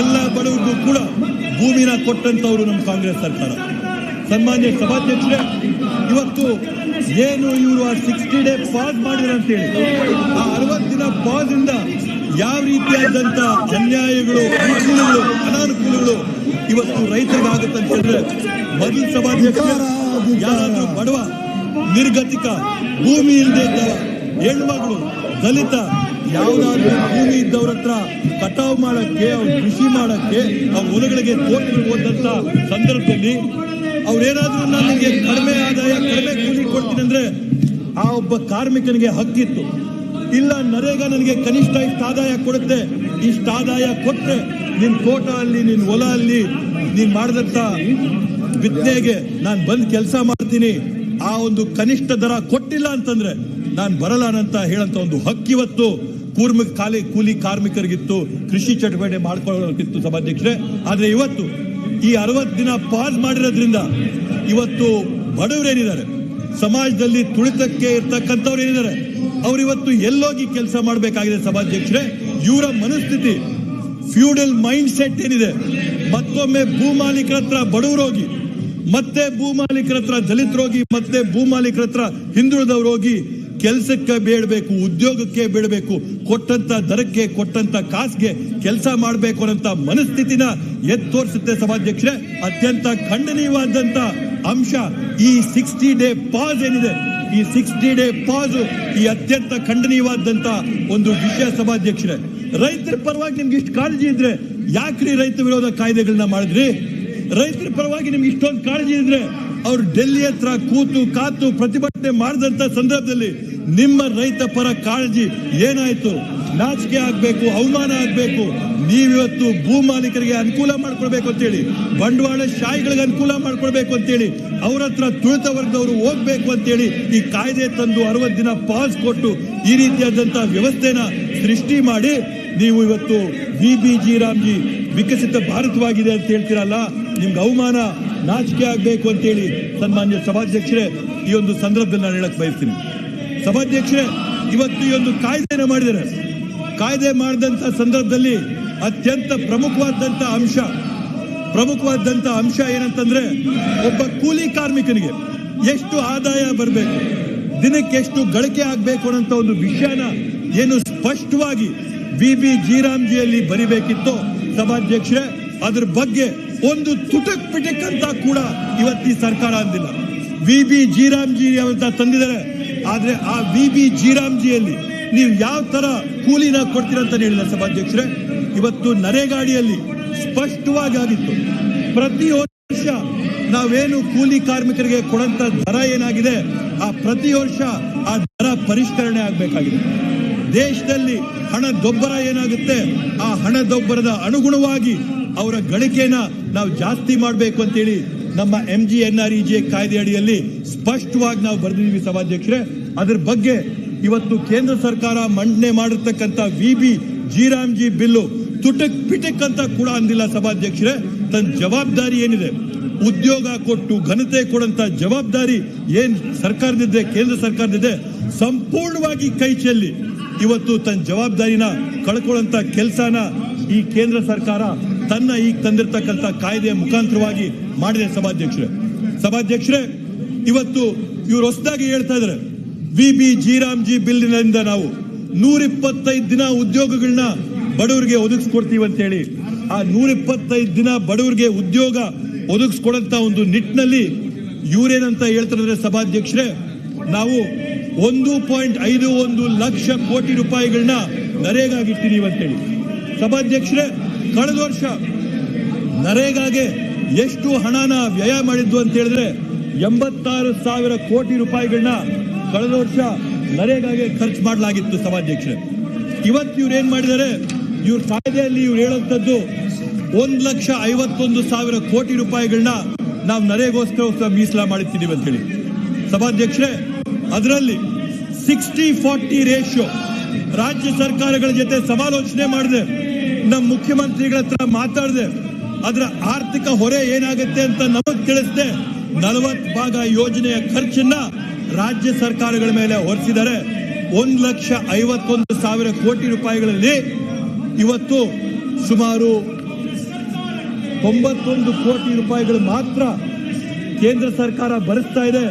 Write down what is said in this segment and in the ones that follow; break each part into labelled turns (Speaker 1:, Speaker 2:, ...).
Speaker 1: ಎಲ್ಲ ಬಡವರಿಗೂ ಕೂಡ ಭೂಮಿನ ಕೊಟ್ಟಂತವರು ನಮ್ಮ ಕಾಂಗ್ರೆಸ್ ಸರ್ಕಾರ. ಸನ್ಮಾನ್ಯ ಸಭಾಧ್ಯಕ್ಷರೇ, ಇವತ್ತು ಏನು ಇವರು ಆ ಸಿಕ್ಸ್ಟಿ ಡೇ ಪಾಸ್ ಮಾಡಿದ್ರು ಅಂತೇಳಿ, ಆ ಅರವತ್ತು ದಿನ ಪಾಸ್ ಇಂದ ಯಾವ ರೀತಿಯಾದಂತ ಅನ್ಯಾಯಗಳು, ಅನುಕೂಲಗಳು, ಅನಾನುಕೂಲಗಳು ಇವತ್ತು ರೈತರಿಗೆ ಆಗುತ್ತೆ ಅಂತ ಹೇಳಿದ್ರೆ ಮೊದಲು ಸಭಾಧ್ಯಕ್ಷ ಯಾರಾದ್ರೂ ಬಡವ, ನಿರ್ಗತಿಕ, ಭೂಮಿ ಇಲ್ಲದೆ ಇದ್ದ ಹೆಣ್ಮಗಳು ದಲಿತ ಯಾವ್ದಾದ್ರು ಭೂಮಿ ಇದ್ದವ್ರ ಹತ್ರ ಕಟಾವ್ ಮಾಡಕ್ಕೆ ಅವ್ರು ಕೃಷಿ ಮಾಡಕ್ಕೆ ಅವ್ರ ಹೊಲಗಳಿಗೆ ತೋಟಗಳು ಹೋದಂತ ಸಂದರ್ಭದಲ್ಲಿ ಅವ್ರೇನಾದ್ರೂ ನನಗೆ ಕಡಿಮೆ ಆದಾಯ, ಕಡಿಮೆ ಕೂಲಿ ಕೊಡ್ತೀನಿ ಅಂದ್ರೆ ಆ ಒಬ್ಬ ಕಾರ್ಮಿಕನಿಗೆ ಹಕ್ಕಿತ್ತು. ಇಲ್ಲ, ನರೇಗ ನನಗೆ ಕನಿಷ್ಠ ಇಷ್ಟು ಆದಾಯ ಕೊಡುತ್ತೆ. ಇಷ್ಟು ಆದಾಯ ಕೊಟ್ಟರೆ ನಿನ್ ತೋಟ ಅಲ್ಲಿ, ನಿನ್ ಹೊಲ ಅಲ್ಲಿ, ನೀನ್ ಮಾಡಿದಂತ ಬಿತ್ತನೆಗೆ ನಾನು ಬಂದು ಕೆಲಸ ಮಾಡ್ತೀನಿ. ಆ ಒಂದು ಕನಿಷ್ಠ ದರ ಕೊಟ್ಟಿಲ್ಲ ಅಂತಂದ್ರೆ ನಾನು ಬರಲ್ಲ ಅಂತ ಹೇಳಂತ ಒಂದು ಹಕ್ಕಿವತ್ತು ಕೂರ್ಮ ಖಾಲಿ ಕೂಲಿ ಕಾರ್ಮಿಕರಿಗಿತ್ತು, ಕೃಷಿ ಚಟುವಟಿಕೆ ಮಾಡ್ಕೊಳ್ಳೋಕ್ಕಿತ್ತು ಸಭಾಧ್ಯಕ್ಷರೇ. ಆದ್ರೆ ಇವತ್ತು ಈ ಅರವತ್ತು ದಿನ ಪಾಸ್ ಮಾಡಿರೋದ್ರಿಂದ ಇವತ್ತು ಬಡವರೇನಿದ್ದಾರೆ ಸಮಾಜದಲ್ಲಿ ತುಳಿತಕ್ಕೆ ಇರ್ತಕ್ಕಂಥವ್ರು ಏನಿದ್ದಾರೆ? ಅವ್ರು ಇವತ್ತು ಎಲ್ಲೋಗಿ ಕೆಲಸ ಮಾಡಬೇಕಾಗಿದೆ ಸಭಾಧ್ಯಕ್ಷರೇ. ಇವರ ಮನಸ್ಥಿತಿ, ಫ್ಯೂಡಲ್ ಮೈಂಡ್ ಸೆಟ್ ಏನಿದೆ? ಮತ್ತೊಮ್ಮೆ ಭೂ ಮಾಲೀಕರ ಹತ್ರ ಬಡವರೋಗಿ ಮತ್ತೆ ಭೂ ಮಾಲೀಕರ ಹತ್ರ ದಲಿತರೋಗಿ ಮತ್ತೆ ಭೂ ಮಾಲೀಕರ ಹತ್ರ ಹಿಂದುಳಿದವರು ಹೋಗಿ ಕೆಲಸಕ್ಕೆ ಬೇಡಬೇಕು, ಉದ್ಯೋಗಕ್ಕೆ ಬೇಡಬೇಕು, ಕೊಟ್ಟಂತ ದರಕ್ಕೆ, ಕೊಟ್ಟಂತ ಕಾಸ್ಗೆ ಕೆಲಸ ಮಾಡಬೇಕು ಅನ್ನೋಂತ ಮನಸ್ಥಿತಿನ ಎದ್ದು ತೋರಿಸುತ್ತೆ ಸಭಾಧ್ಯಕ್ಷರೇ. ಅತ್ಯಂತ ಖಂಡನೀಯವಾದಂತ ಅಂಶ ಈ ಸಿಕ್ಸ್ಟಿ ಡೇ ಪಾಸ್ ಏನಿದೆ. ಈ ಸಿಕ್ಸ್ಟಿ ಡೇ ಪಾಸ್ ಈ ಅತ್ಯಂತ ಖಂಡನೀಯವಾದಂತ ಒಂದು ವಿಷಯ ಸಭಾಧ್ಯಕ್ಷರೇ. ರೈತರ ಪರವಾಗಿ ನಿಮ್ಗೆ ಇಷ್ಟು ಕಾಳಜಿ ಇದ್ರೆ ಯಾಕ್ರಿ ರೈತ ವಿರೋಧ ಕಾಯ್ದೆಗಳನ್ನ ಮಾಡಿದ್ರಿ? ರೈತರ ಪರವಾಗಿ ನಿಮ್ಗೆ ಇಷ್ಟೊಂದು ಕಾಳಜಿ ಇದ್ರೆ ಅವ್ರು ಡೆಲ್ಲಿ ಹತ್ರ ಕೂತು ಕಾತು ಪ್ರತಿಭಟನೆ ಮಾಡಿದಂತ ಸಂದರ್ಭದಲ್ಲಿ ನಿಮ್ಮ ರೈತ ಪರ ಕಾಳಜಿ ಏನಾಯ್ತು? ನಾಚಿಕೆ ಆಗ್ಬೇಕು, ಅವಮಾನ ಆಗ್ಬೇಕು. ನೀವಿವತ್ತು ಭೂ ಮಾಲೀಕರಿಗೆ ಅನುಕೂಲ ಮಾಡ್ಕೊಳ್ಬೇಕು ಅಂತೇಳಿ, ಬಂಡವಾಳ ಶಾಹಿಗಳಿಗೆ ಅನುಕೂಲ ಮಾಡ್ಕೊಳ್ಬೇಕು ಅಂತೇಳಿ, ಅವ್ರ ಹತ್ರ ತುಳಿತ ವರ್ಗದವರು ಹೋಗ್ಬೇಕು ಅಂತೇಳಿ ಈ ಕಾಯ್ದೆ ತಂದು ಅರವತ್ತು ದಿನ ಪಾಸ್ ಕೊಟ್ಟು ಈ ರೀತಿಯಾದಂತಹ ವ್ಯವಸ್ಥೆನ ಸೃಷ್ಟಿ ಮಾಡಿ, ನೀವು ಇವತ್ತು ಬಿ ಬಿ ಜಿ ರಾಮ್ಜಿ ವಿಕಸಿತ ಭಾರತವಾಗಿದೆ ಅಂತ ಹೇಳ್ತೀರಲ್ಲ ನಿಮ್ಗೆ ಅವಮಾನ ನಾಚಿಕೆ ಆಗಬೇಕು ಅಂತೇಳಿ ಸನ್ಮಾನ್ಯ ಸಭಾಧ್ಯಕ್ಷರೇ ಈ ಒಂದು ಸಂದರ್ಭದಲ್ಲಿ ನಾನು ಹೇಳಕ್ ಬಯಸ್ತೀನಿ. ಸಭಾಧ್ಯಕ್ಷರೇ, ಇವತ್ತು ಈ ಒಂದು ಕಾಯ್ದೆನ ಮಾಡಿದ್ದಾರೆ ಕಾಯ್ದೆ ಮಾಡಿದಂತ ಸಂದರ್ಭದಲ್ಲಿ ಅತ್ಯಂತ ಪ್ರಮುಖವಾದಂತ ಅಂಶ ಪ್ರಮುಖವಾದಂತ ಅಂಶ ಏನಂತಂದ್ರೆ ಒಬ್ಬ ಕೂಲಿ ಕಾರ್ಮಿಕನಿಗೆ ಎಷ್ಟು ಆದಾಯ ಬರಬೇಕು, ದಿನಕ್ಕೆ ಎಷ್ಟು ಗಳಿಕೆ ಆಗಬೇಕು ಅನ್ನೋಂಥ ಒಂದು ವಿಷಯನ ಏನು ಸ್ಪಷ್ಟವಾಗಿ ಬಿ ಬಿ ಜೀರಾಮ್ಜಿಯಲ್ಲಿ ಬರಿಬೇಕಿತ್ತು ಸಭಾಧ್ಯಕ್ಷರೇ, ಅದ್ರ ಬಗ್ಗೆ ಒಂದು ತುಟಕ್ ಪಿಟಕ್ ಅಂತ ಕೂಡ ಇವತ್ತಿ ಸರ್ಕಾರ ಅಂದಿಲ್ಲ. ವಿ ಬಿ ಜೀರಾಮ್ಜಿ ಅಂತ ತಂದಿದ್ದಾರೆ. ಆದ್ರೆ ಆ ವಿ ಬಿ ಜೀರಾಮ್ಜಿಯಲ್ಲಿ ನೀವು ಯಾವ ತರ ಕೂಲಿನ ಕೊಡ್ತೀರ ಅಂತ ಹೇಳಿಲ್ಲ ಸಭಾಧ್ಯಕ್ಷರೇ ಇವತ್ತು ನರೇಗಾಡಿಯಲ್ಲಿ ಸ್ಪಷ್ಟವಾಗಿ ಆಗಿತ್ತು. ಪ್ರತಿ ವರ್ಷ ನಾವೇನು ಕೂಲಿ ಕಾರ್ಮಿಕರಿಗೆ ಕೊಡಂತ ದರ ಏನಾಗಿದೆ, ಆ ಪ್ರತಿ ವರ್ಷ ಆ ದರ ಪರಿಷ್ಕರಣೆ ಆಗಬೇಕಾಗಿದೆ. ದೇಶದಲ್ಲಿ ಹಣದೊಬ್ಬರ ಏನಾಗುತ್ತೆ, ಆ ಹಣದೊಬ್ಬರದ ಅನುಗುಣವಾಗಿ ಅವರ ಗಳಿಕೆನ ನಾವು ಜಾಸ್ತಿ ಮಾಡಬೇಕು ಅಂತೇಳಿ ನಮ್ಮ M G N R E J ಕಾಯ್ದೆ ಅಡಿಯಲ್ಲಿ ಸ್ಪಷ್ಟವಾಗಿ ನಾವು ಬರೆದಿದ್ದೀವಿ ಸಭಾಧ್ಯಕ್ಷರೇ. ಅದ್ರ ಬಗ್ಗೆ ಇವತ್ತು ಕೇಂದ್ರ ಸರ್ಕಾರ ಮಂಡನೆ ಮಾಡಿರ್ತಕ್ಕಂಥ ವಿ ಬಿ ಜಿ ಬಿಲ್ಲು ತುಟಕ್ ಪಿಟಕ್ ಅಂತ ಕೂಡ ಅಂದಿಲ್ಲ ಸಭಾಧ್ಯಕ್ಷರೇ. ತನ್ನ ಜವಾಬ್ದಾರಿ ಏನಿದೆ? ಉದ್ಯೋಗ ಕೊಟ್ಟು ಘನತೆ ಕೊಡಂತ ಜವಾಬ್ದಾರಿ ಏನ್ ಸರ್ಕಾರದಿದೆ ಕೇಂದ್ರ ಸರ್ಕಾರದಿದೆ ಸಂಪೂರ್ಣವಾಗಿ ಕೈ ಚೆಲ್ಲಿ ಇವತ್ತು ತನ್ನ ಜವಾಬ್ದಾರಿನ ಕಳ್ಕೊಳ್ಳಂತ ಕೆಲಸನ ಈ ಕೇಂದ್ರ ಸರ್ಕಾರ ತನ್ನ ಈಗ ತಂದಿರತಕ್ಕಂತ ಕಾಯ್ದೆಯ ಮುಖಾಂತರವಾಗಿ ಮಾಡಿದೆ ಸಭಾಧ್ಯಕ್ಷರೇ. ಸಭಾಧ್ಯಕ್ಷರೇ, ಇವತ್ತು ಇವರು ಹೊಸದಾಗಿ ಹೇಳ್ತಾ ಇದ್ದಾರೆ ವಿ ಬಿ ಜಿ ಬಿಲ್ನಿಂದ ನಾವು ನೂರಿಪ್ಪತ್ತೈದು ದಿನ ಉದ್ಯೋಗಗಳನ್ನ ಬಡವರಿಗೆ ಒದಗಿಸ್ಕೊಡ್ತೀವಿ ಅಂತ ಹೇಳಿ ಆ ನೂರಿಪ್ಪತ್ತೈದು ದಿನ ಬಡವರಿಗೆ ಉದ್ಯೋಗ ಒದಗಿಸ್ಕೊಡಂತ ಒಂದು ನಿಟ್ಟಿನಲ್ಲಿ ಇವರೇನಂತ ಹೇಳ್ತಾರೆ ಸಭಾಧ್ಯಕ್ಷರೇ, ನಾವು ಒಂದು ಪಾಯಿಂಟ್ ಐದು ಒಂದು ಲಕ್ಷ ಕೋಟಿ ರೂಪಾಯಿಗಳನ್ನ ನರೇಗಾಗಿಟ್ಟಿದೀವಿ ಅಂತೇಳಿ. ಸಭಾಧ್ಯಕ್ಷರೇ, ಕಳೆದ ವರ್ಷ ನರೇಗಾಗೆ ಎಷ್ಟು ಹಣನ ವ್ಯಯ ಮಾಡಿದ್ದು ಅಂತ ಹೇಳಿದ್ರೆ ಎಂಬತ್ತಾರು ಸಾವಿರ ಕೋಟಿ ರೂಪಾಯಿಗಳನ್ನ ಕಳೆದ ವರ್ಷ ನರೇಗಾಗೆ ಖರ್ಚು ಮಾಡಲಾಗಿತ್ತು ಸಭಾಧ್ಯಕ್ಷರೇ. ಇವತ್ತು ಇವ್ರು ಏನ್ ಮಾಡಿದ್ದಾರೆ, ಇವ್ರ ಕಾಯ್ದೆಯಲ್ಲಿ ಇವ್ರು ಹೇಳುವಂಥದ್ದು ಒಂದು ಲಕ್ಷ ಐವತ್ತೊಂದು ಸಾವಿರ ಕೋಟಿ ರೂಪಾಯಿಗಳನ್ನ ನಾವು ನರೇಗೋಸ್ಕರ ಮೀಸಲ ಮಾಡುತ್ತಿದ್ದೀವಿ ಅಂತ ಹೇಳಿ ಸಭಾಧ್ಯಕ್ಷರೇ, ಅದರಲ್ಲಿ ಸಿಕ್ಸ್ಟಿ ಫಾರ್ಟಿ ರೇಷಿಯೋ ರಾಜ್ಯ ಸರ್ಕಾರಗಳ ಜೊತೆ ಸಮಾಲೋಚನೆ ಮಾಡಿದೆ ನಮ್ಮ ಮುಖ್ಯಮಂತ್ರಿಗಳ ಹತ್ರ ಮಾತಾಡಿದೆ, ಅದರ ಆರ್ಥಿಕ ಹೊರೆ ಏನಾಗುತ್ತೆ ಅಂತ ನಮಗೆ ತಿಳಿಸಿದೆ, ನಲವತ್ತು ಭಾಗ ಯೋಜನೆಯ ಖರ್ಚನ್ನ ರಾಜ್ಯ ಸರ್ಕಾರಗಳ ಮೇಲೆ ಹೊರಿಸಿದ್ದಾರೆ ಒಂದು ಲಕ್ಷ ಐವತ್ತೊಂದು ಸಾವಿರ ಕೋಟಿ ರೂಪಾಯಿಗಳಲ್ಲಿ ಇವತ್ತು ಸುಮಾರು ತೊಂಬತ್ತೊಂದು ಕೋಟಿ ರೂಪಾಯಿಗಳು ಮಾತ್ರ ಕೇಂದ್ರ ಸರ್ಕಾರ ಭರಿಸ್ತಾ ಇದೆ.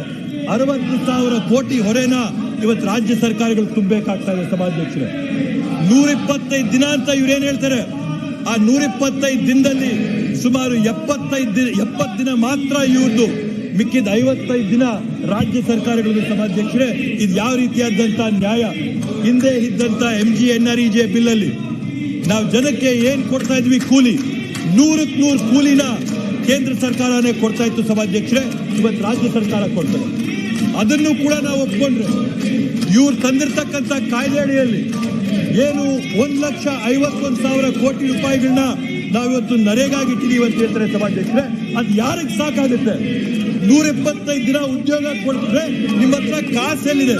Speaker 1: ಅರವತ್ತು ಸಾವಿರ ಕೋಟಿ ಹೊರೆನ ಇವತ್ತು ರಾಜ್ಯ ಸರ್ಕಾರಗಳು ತುಂಬಬೇಕಾಗ್ತಾ ಇದೆ ಸಭಾಧ್ಯಕ್ಷರೇ. ನೂರ ಇಪ್ಪತ್ತೈದು ದಿನ ಅಂತ ಇವ್ರೇನ್ ಹೇಳ್ತಾರೆ? ಆ ನೂರ ಇಪ್ಪತ್ತೈದು ದಿನದಲ್ಲಿ ಸುಮಾರು ಎಪ್ಪತ್ತೈದು ದಿನ, ಎಪ್ಪತ್ತು ದಿನ ಮಾತ್ರ ಇವ್ರದ್ದು ಮಿಕ್ಕಿದ ಐವತ್ತೈದು ದಿನ ರಾಜ್ಯ ಸರ್ಕಾರಗಳು ಸಭಾಧ್ಯಕ್ಷರೇ, ಇದು ಯಾವ ರೀತಿಯಾದಂತ ನ್ಯಾಯ? ಹಿಂದೆ ಇದ್ದಂತ M G N R E J bill ಅಲ್ಲಿ ನಾವು ಜನಕ್ಕೆ ಏನ್ ಕೊಡ್ತಾ ಇದ್ವಿ ಕೂಲಿ? ನೂರಕ್ಕೆ ನೂರು ಕೂಲಿನ ಕೇಂದ್ರ ಸರ್ಕಾರನೇ ಕೊಡ್ತಾ ಇತ್ತು ಸಭಾಧ್ಯಕ್ಷರೇ, ಇವತ್ತು ರಾಜ್ಯ ಸರ್ಕಾರ ಕೊಡ್ತಾರೆ ಅದನ್ನು ಕೂಡ ನಾವು ಒಪ್ಕೊಂಡ್ರೆ. ಇವ್ರು ತಂದಿರ್ತಕ್ಕಂಥ ಕಾಯ್ದೆ ಅಡಿಯಲ್ಲಿ ಏನು ಒಂದು ಲಕ್ಷ ಐವತ್ತೊಂದು ಸಾವಿರ ಕೋಟಿ ರೂಪಾಯಿಗಳನ್ನ ನಾವಿವತ್ತು ನರೇಗಾಗಿ ಇಟ್ಟಿದ್ದೀವಿ ಅಂತ ಹೇಳ್ತಾರೆ ಸಭಾಧ್ಯಕ್ಷರೇ ಅದು ಯಾರಿಗೆ ಸಾಕಾಗುತ್ತೆ? ನೂರ ಎಪ್ಪತ್ತೈದು ದಿನ ಉದ್ಯೋಗ ಕೊಡ್ತಾರೆ ನಿಮ್ಮ ಹತ್ರ ಕಾಸು ಎಲ್ಲಿದೆ?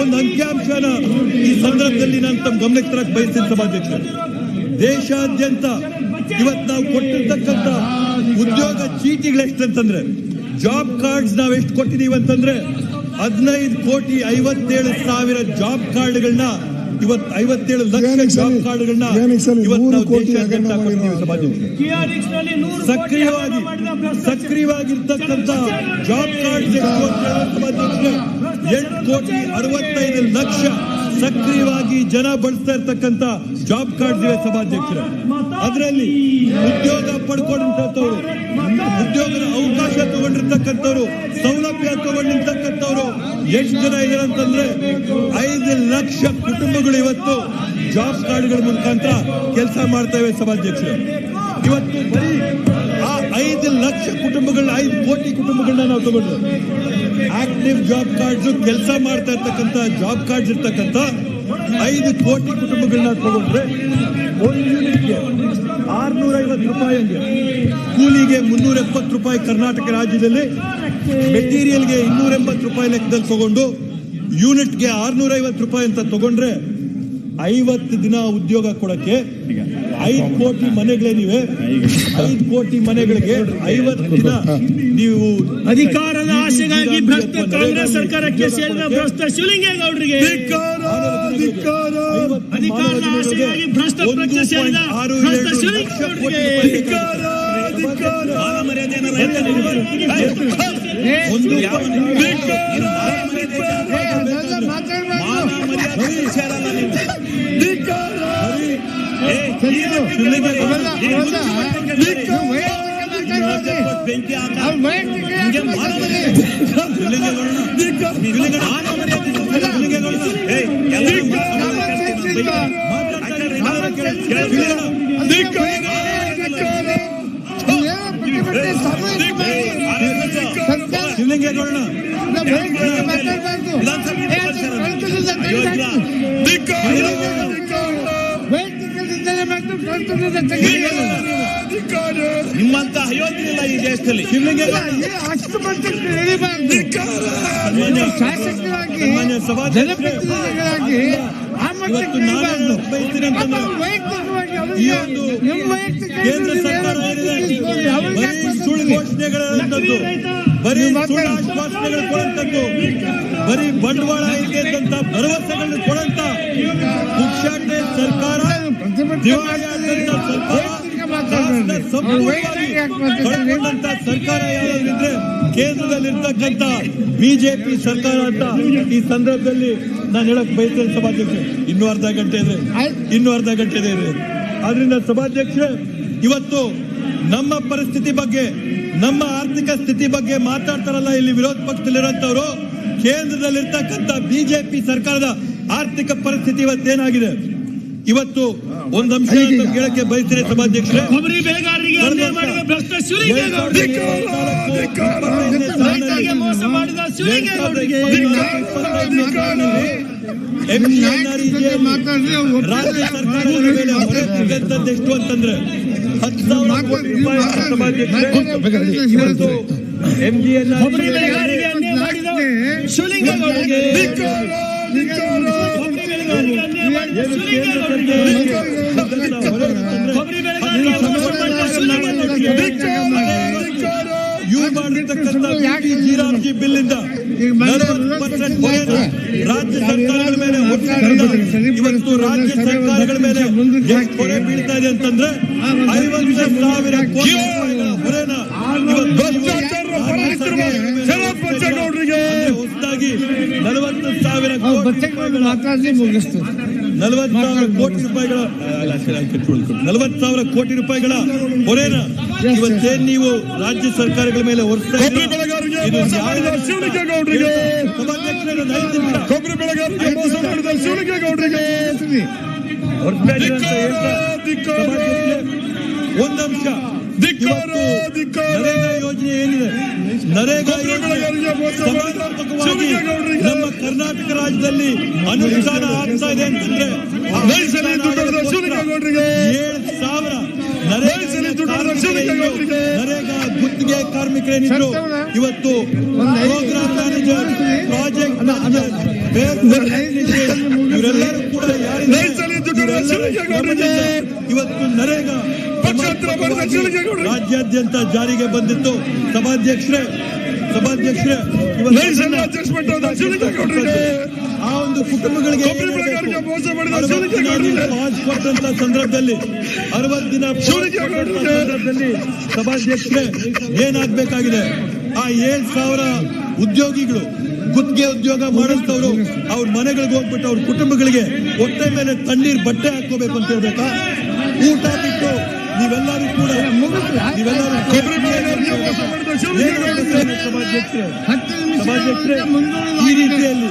Speaker 1: ಒಂದು ಅಂಕಿಅಂಶನ ಈ ಸಂದರ್ಭದಲ್ಲಿ ನಾನು ತಮ್ಮ ಗಮನಕ್ಕೆ ತರಕ್ ಬಯಸ್ತೇನೆ ಸಭಾಧ್ಯಕ್ಷ ದೇಶಾದ್ಯಂತ ಇವತ್ತು ನಾವು ಕೊಟ್ಟಿರ್ತಕ್ಕಂಥ ಉದ್ಯೋಗ ಚೀಟಿಗಳು ಎಷ್ಟಂತಂದ್ರೆ ಜಾಬ್ ಕಾರ್ಡ್ಸ್ ನಾವು ಎಷ್ಟು ಕೊಟ್ಟಿದೀವಿ ಅಂತಂದ್ರೆ ಹದಿನೈದು ಕೋಟಿ ಐವತ್ತೇಳು ಸಾವಿರ ಜಾಬ್ ಕಾರ್ಡ್ಗಳನ್ನ ಇವತ್ತು ಐವತ್ತೇಳು ಲಕ್ಷ ಜಾಬ್? ಕಾರ್ಡ್ಗಳನ್ನ? ಇವತ್ತು ಕೊಟ್ಟಿದ್ದೀವಿ ಸಕ್ರಿಯವಾಗಿ ಸಕ್ರಿಯವಾಗಿರ್ತಕ್ಕಂಥ ಜಾಬ್ ಕಾರ್ಡ್ ಎಂಟು ಕೋಟಿ ಅರವತ್ತೈದು ಲಕ್ಷ ಸಕ್ರಿಯವಾಗಿ ಜನ ಬಳಸ್ತಾ ಇರ್ತಕ್ಕಂಥ ಜಾಬ್ ಕಾರ್ಡ್ ಇವೆ ಸಭಾಧ್ಯಕ್ಷರೇ ಅದರಲ್ಲಿ ಉದ್ಯೋಗ ಪಡ್ಕೊಂಡಿರ್ತಕ್ಕಂಥವ್ರು, ಉದ್ಯೋಗದ ಅವಕಾಶ ತಗೊಂಡಿರ್ತಕ್ಕಂಥವ್ರು, ಸೌಲಭ್ಯ ತಗೊಂಡಿರ್ತಕ್ಕಂಥವ್ರು ಎಷ್ಟು ಜನ ಇದ್ದಾರೆ ಅಂತಂದ್ರೆ ಐದು ಲಕ್ಷ ಕುಟುಂಬಗಳು ಇವತ್ತು ಜಾಬ್ ಕಾರ್ಡ್ಗಳ ಮುಖಾಂತರ ಕೆಲಸ ಮಾಡ್ತೇವೆ ಸಭಾಧ್ಯಕ್ಷರು. ಇವತ್ತು ಬರೀ ಆ ಐದು ಲಕ್ಷ ಕುಟುಂಬಗಳನ್ನ, ಐದು ಕೋಟಿ ಕುಟುಂಬಗಳನ್ನ ನಾವು ತಗೊಂಡ್ರು ಆಕ್ಟಿವ್ ಜಾಬ್ ಕಾರ್ಡ್ಸ್ ಕೆಲಸ ಮಾಡ್ತಾ ಇರ್ತಕ್ಕಂಥ ಜಾಬ್ ಕಾರ್ಡ್ಸ್ ಇರ್ತಕ್ಕಂಥ ಐದು ಕೋಟಿ ಕುಟುಂಬಗಳನ್ನ ತಗೊಂಡ್ರೆ ಒಂದು ಯೂನಿಟ್ಗೆ ಆರ್ನೂರ ಐವತ್ತು ರೂಪಾಯಿ ಕೂಲಿಗೆ ಮುನ್ನೂರ ಎಪ್ಪತ್ತು ರೂಪಾಯಿ ಕರ್ನಾಟಕ ರಾಜ್ಯದಲ್ಲಿ, ಮೆಟೀರಿಯಲ್ಗೆ ಇನ್ನೂರ ಎಂಬತ್ತು ರೂಪಾಯಿ ಲೆಕ್ಕದಲ್ಲಿ ತಗೊಂಡು ಯೂನಿಟ್ಗೆ ಆರ್ನೂರ ಐವತ್ತು ರೂಪಾಯಿ ಅಂತ ತಗೊಂಡ್ರೆ ಐವತ್ತು ದಿನ ಉದ್ಯೋಗ ಕೊಡಕ್ಕೆ ಐದು ಕೋಟಿ ಮನೆಗಳೇನಿವೆ ಐದು ಕೋಟಿ. ಮನೆಗಳಿಗೆ ಐವತ್ತು ದಿನ ನೀವು
Speaker 2: ಅಧಿಕಾರದ ಆಸೆಗಾಗಿ ಭ್ರಷ್ಟ ಕಾಂಗ್ರೆಸ್ ಸರ್ಕಾರಕ್ಕೆ ಸೇರಿದ ಭ್ರಷ್ಟ ಶಿವಲಿಂಗೇಗೌಡರಿಗೆ. ಅಧಿಕಾರದ ಆಸೆಗಾಗಿ ಭ್ರಷ್ಟ ಪಕ್ಷ ಸೇರಿದ ಭ್ರಷ್ಟ ಶಿವಲಿಂಗೇಗೌಡರಿಗೆ. ಒಂದು ಯಾವ ರೈತರಿಗೆ
Speaker 1: ಒಂದು
Speaker 2: ಮಾನ ಮರ್ಯಾದೆ ಸೇರಲ್ಲ ನೀವು ಮತ್ತು
Speaker 1: ಶಿವಲಿಂಗೇಗೌಡನ
Speaker 2: ನಿಮ್ಮಂತ ಅಯೋಗ್ಯ ಈ ದೇಶದಲ್ಲಿ
Speaker 3: ಅಷ್ಟು ಬಂದಿರಬಾರ್ದು ಶಾಸಕರಾಗಿ ಜನಪ್ರತಿನಿಧಿಗಳಾಗಿ ಆ ಮಟ್ಟಕ್ಕೆ ವೈಯಕ್ತಿಕವಾಗಿ
Speaker 1: ಈ ಒಂದು
Speaker 3: ನಿಮ್ಮ ವೈಯಕ್ತಿಕ
Speaker 1: ಕೇಂದ್ರ ಸರ್ಕಾರ ಸುಳ್ಳು
Speaker 3: ಮಾತಾಡ್ತೀರಿ?
Speaker 1: ಬರೀ ಆಶ್ವಾಸನೆಗಳು ಕೊಡಂತದ್ದು ಬರೀ ಬಂಡವಾಳ ಇದೆ ಅಂತ ಭರವಸೆಗಳನ್ನು ಕೊಡಂತ ಪುಕ್ಷಾಟೆ ಸರ್ಕಾರ ಕಳ್ಕೊಂಡಂತ ಸರ್ಕಾರ ಯಾವ್ದಾದ್ರೆ ಕೇಂದ್ರದಲ್ಲಿರ್ತಕ್ಕಂಥ ಬಿಜೆಪಿ ಸರ್ಕಾರ ಅಂತ ಈ ಸಂದರ್ಭದಲ್ಲಿ ನಾನು ಹೇಳಕ್ ಬಯಸ್ತೇನೆ ಸಭಾಧ್ಯಕ್ಷ ಇನ್ನೂ ಅರ್ಧ ಗಂಟೆ ಇದೆ. ಇನ್ನೂ ಅರ್ಧ ಗಂಟೆ ಇದೆ. ಆದ್ರಿಂದ ಸಭಾಧ್ಯಕ್ಷ ಇವತ್ತು ನಮ್ಮ ಪರಿಸ್ಥಿತಿ ಬಗ್ಗೆ ನಮ್ಮ ಆರ್ಥಿಕ ಸ್ಥಿತಿ ಬಗ್ಗೆ ಮಾತಾಡ್ತಾರಲ್ಲ ಇಲ್ಲಿ ವಿರೋಧ ಪಕ್ಷದಲ್ಲಿರೋಂಥವ್ರು ಕೇಂದ್ರದಲ್ಲಿರ್ತಕ್ಕಂಥ ಬಿಜೆಪಿ ಸರ್ಕಾರದ ಆರ್ಥಿಕ ಪರಿಸ್ಥಿತಿ ಇವತ್ತೇನಾಗಿದೆ? ಇವತ್ತು ಒಂದು ಅಂಶ ಕೇಳಕ್ಕೆ ಬಯಸ್ತೇನೆ ಸಭಾಧ್ಯಕ್ಷರೇ.
Speaker 2: ಭ್ರಷ್ಟ
Speaker 1: ರಾಜ್ಯ ಸರ್ಕಾರದ ಮೇಲೆ ಹೊರೆ ಬಿದ್ದಂಥದ್ದು ಎಷ್ಟು ಅಂತಂದ್ರೆ ಹತ್ತು ಸಾವಿರ ಕೋಟಿ ರೂಪಾಯಿ ಇವತ್ತು ಎಂ ಮಾಡಿರ್ತಕ್ಕಂಥ ಬಿಲ್ ಇಂದ ರಾಜ್ಯ ಸರ್ಕಾರಗಳ ಮೇಲೆ ಇವತ್ತು ರಾಜ್ಯ ಸರ್ಕಾರಗಳ ಮೇಲೆ ಹೊರೆ ಬೀಳ್ತಾ ಇದೆ ಅಂತಂದ್ರೆ ಐವತ್ತು ಸಾವಿರ ಕೋಟಿ ಹೊರೆನ ಹೊಸದಾಗಿ ನಲವತ್ತು ಸಾವಿರ ಕೋಟಿ ನಲವತ್ತು ಸಾವಿರ ಕೋಟಿ ರೂಪಾಯಿಗಳ ನಲವತ್ತು ಸಾವಿರ ಕೋಟಿ ರೂಪಾಯಿಗಳ ಹೊರೆನ ಇವತ್ತೇನ್ ನೀವು ರಾಜ್ಯ ಸರ್ಕಾರಗಳ ಮೇಲೆ ಒಂದಂಶ. ನರೇಗಾ ಯೋಜನೆ ಏನಿದೆ? ನರೇಗಾ ಯೋಜನೆ ನಮ್ಮ ಕರ್ನಾಟಕ ರಾಜ್ಯದಲ್ಲಿ ಅನುಷ್ಠಾನ ಆಗ್ತಾ ಇದೆ ಅಂತಂದ್ರೆ ಏಳು ಸಾವಿರ
Speaker 2: ಶಿವಲಿಂಗೇಗೌಡರಿಗೆ
Speaker 1: ನರೇಗಾ ಗುತ್ತಿಗೆ ಕಾರ್ಮಿಕರೇನಿದ್ರು ಇವತ್ತು ಪ್ರೋಗ್ರಾಮ್ ಮ್ಯಾನೇಜರ್ ಪ್ರಾಜೆಕ್ಟ್ ಇವರೆಲ್ಲರೂ ಕೂಡ ಇವತ್ತು ನರೇಗಾ ರಾಜ್ಯಾದ್ಯಂತ ಜಾರಿಗೆ ಬಂದಿತ್ತು. ಸಭಾಧ್ಯಕ್ಷರೇ ಸಭಾಧ್ಯಕ್ಷರೇ ಇವತ್ತು ಆ ಒಂದು ಕುಟುಂಬಗಳಿಗೆ ಕೊಟ್ಟಂತ ಸಂದರ್ಭದಲ್ಲಿ ಅರವತ್ತು ದಿನ ಸಂದರ್ಭದಲ್ಲಿ ಸಭಾಧ್ಯಕ್ಷರೇ ಏನಾಗಬೇಕಾಗಿದೆ? ಆ ಏಳ್ ಸಾವಿರ ಉದ್ಯೋಗಿಗಳು ಗುತ್ತಿಗೆ ಉದ್ಯೋಗ ಮಾಡಿಸ್ತವ್ರು ಅವ್ರ ಮನೆಗಳಿಗೆ ಹೋಗ್ಬಿಟ್ಟು ಅವ್ರ ಕುಟುಂಬಗಳಿಗೆ ಹೊಟ್ಟೆ ಮೇಲೆ ತಣ್ಣೀರ್ ಬಟ್ಟೆ ಹಾಕೋಬೇಕು ಅಂತ ಹೇಳ್ಬೇಕಾ? ಊಟ ಬಿಟ್ಟು ನೀವೆಲ್ಲರೂ ಕೂಡ ನೀವೆಲ್ಲರೂ ಸಭಾಧ್ಯಕ್ಷರೇ? ಸಭಾಧ್ಯಕ್ಷರೇ ಈ ರೀತಿಯಲ್ಲಿ